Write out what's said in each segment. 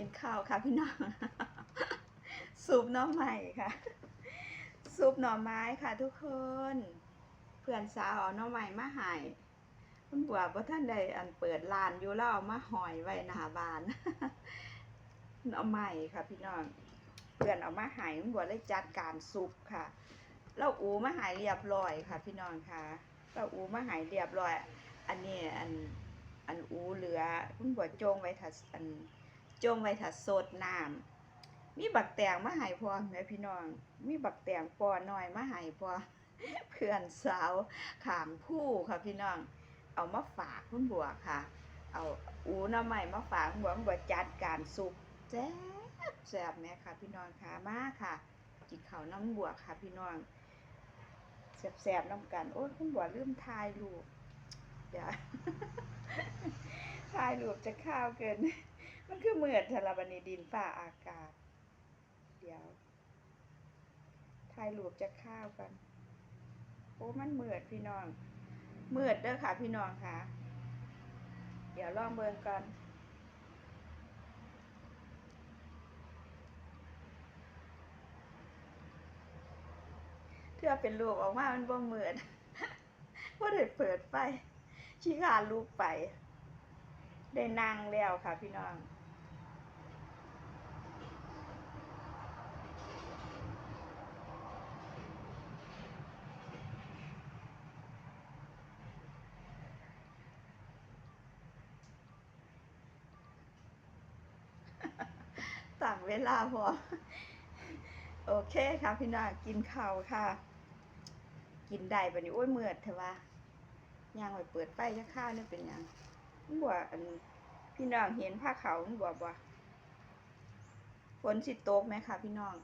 กินข้าวค่ะพี่น้องซุปหน่อไม้ค่ะซุปหน่อไม้ค่ะทุกคน เพื่อนสาวเอาหน่อไม้มาให้คุณบัวว่าท่านใดอันเปิดร้านอยู่แล้วเอามาหอยไว้หนาบานหน่อไม้ค่ะพี่น้องเพื่อนเอามาให้คุณบัวเลยจัดการซุปค่ะเราอูมาหายเรียบร้อยค่ะ พี่น้องค่ะเราอูมาหายเรียบร้อย อันนี้อันอันอูเหลือคุณบัวจงไว้ถัดอัน จงไว้ถัดสดน้ำมีบักแตงมาหายพอแม่พี่น้อง มีบักแตงปอน้อยมาหายพอเพื่อนสาวขามผู้ค่ะพี่น้อง เอามาฝากคุณบัวค่ะ เอาอูน้ำใหม่มาฝากคุณบัวคุณบัวจัดการสุกแซ่บแซ่บแม่ค่ะ พี่น้องค่ะมาค่ะกินข้าน้ำบัวค่ะ พี่น้องแสบๆน้ำกัน โอ้ยคุณบัวลืมถ่ายรูปเดี๋ยวถ่ายรูปจะข้าวเกิน มันคือเหมือดทารบันีดินฝ่าอากาศ เดี๋ยวถ่ายรูปจะข้าวกัน โอ้มันเหมือดพี่น้องเหมือดเด้อค่ะพี่น้องค่ะ เดี๋ยวลองเบิ่งกันเพื่อเป็นลูกออกมามันบ่เหมือนว่าได้เปิดไฟชี้ขาลูกไป ได้นั่งแล้วค่ะพี่น้อง เวลาพอโอเคค่ะพี่น้องกินข้าวค่ะ กินได้ปะนี้โอ้ยเมื่อดเถอะวะยางไว้เปิดไฟจะข้าวนี่เป็นยังมันบอกอันพี่น้องเห็นผ้าเขาวมันบอกว่าฝนสิตกไหมคะพี่น้อง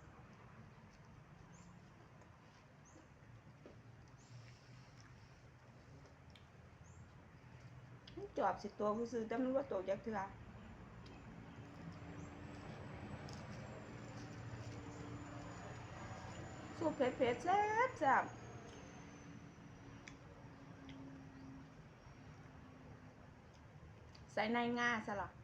จอบสิตัวผู้ซื้อแต่มันว่าตกจากเถื่อ สูบเผ็ดๆแซ่บแซ่บใส่ในง่าซะหรอ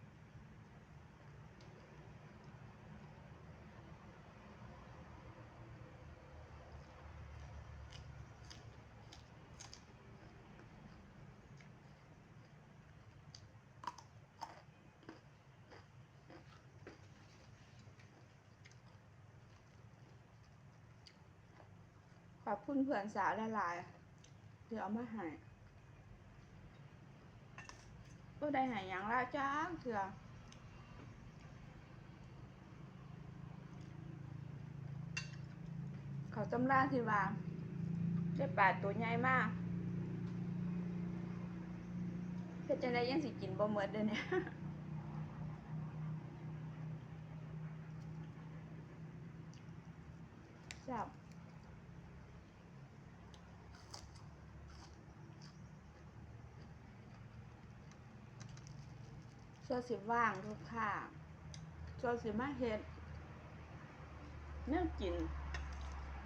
อบคุณเพื่อนสาวหลายๆที่เอามาให้ก็ได้หายอยังละจ้าเถื่อเขาตำราที่ว่าได้ปลาตัวใหญ่มากเพื่จะได้ยังสิกินบ่หมดเด้อเนี่ยจับ เสื้อสิว่างทุกค่ะเสื้อสิมาเฮ็ดเนี่ยกิน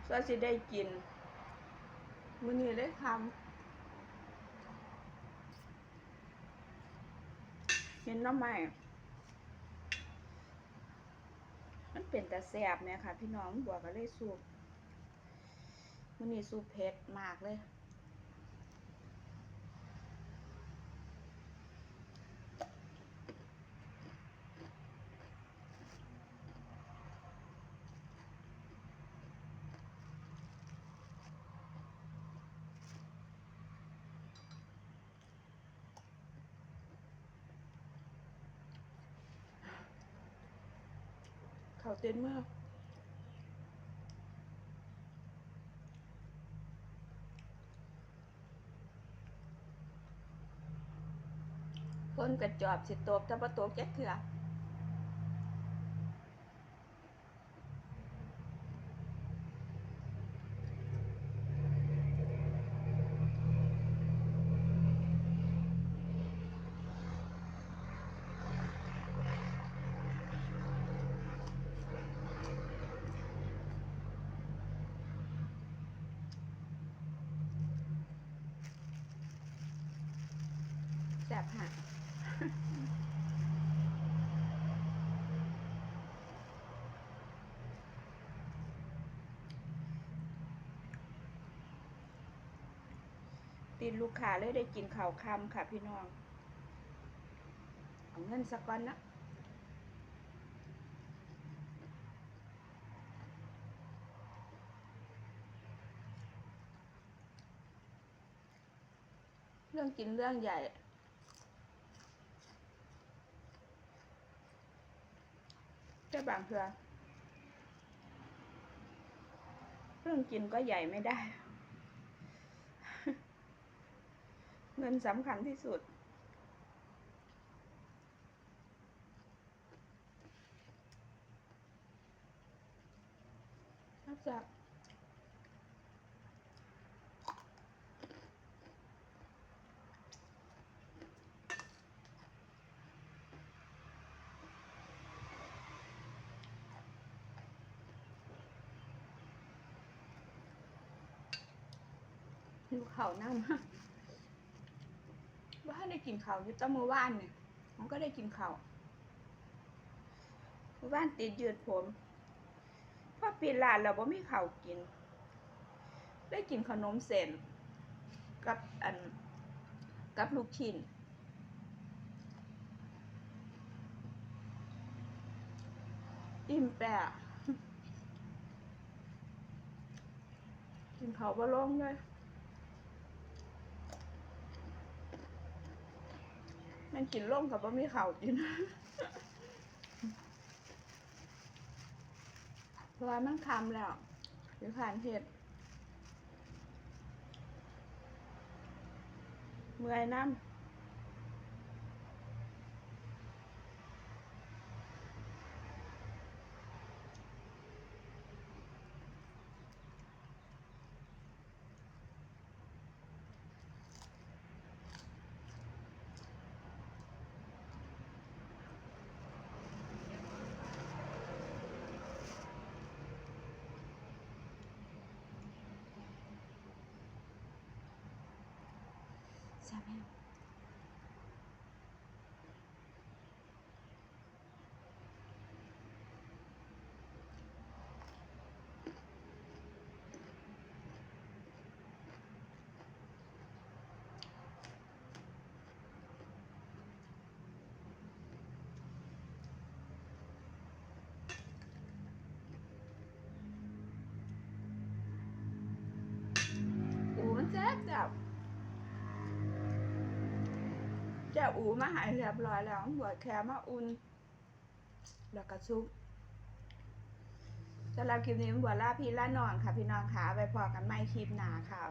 เสื้อสิได้กินมือนี้ได้ทำเห็นน้ำใหม่มันเป็นแต่แสบเนี่ยค่ะ พี่น้องบัวก็เลยสูบมือนี้สูบเผ็ดมากเลย เขาเต้นมากคนกระจอบสิโตบถ้าประตกแจ๊กเถื่อ จับหัติดลูกค้าเลยได้กินข่าวคำค่ะพี่น้อง เอาเงินสักก้อนนะเรื่องกินเรื่องใหญ่ แค่บางเทือเรื่องกินก็ใหญ่ไม่ได้ เงินสำคัญที่สุดนอกจาก หิวข้าวน้ำว่าได้กินข้าวยู่แตั้งมือว่านเนี่ย มันก็ได้กินข้าวมื้อว่านติดยืดผมพอปิดร้านเราบ่มีข้าวกิน ได้กินขนมเส้นกับอันกับลูกชิ้นอิ่มแปะกินเขาวบ่ลงเลย มันกินลงกับว่ามีข่าวกิน เพราะว่ามันคำแล้วหรือผ่านเห็ดเมื่อยน้ำ ใช่ไหมอูมันแซ่บจับเจ้า อูมาหายเรียบร้อยแล้วหัวแคมาอุ่นแล้วก็ซุปสำหรับคลิปนี้บัวลาพี่ละนอนค่ะ พี่น้องค่ะไปพอกันใหม่คลิปหนาค่ะ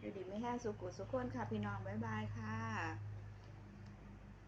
อยู่ดีไม่แห้งสุกุสุขคนค่ะ พี่น้องบ๊ายบายค่ะ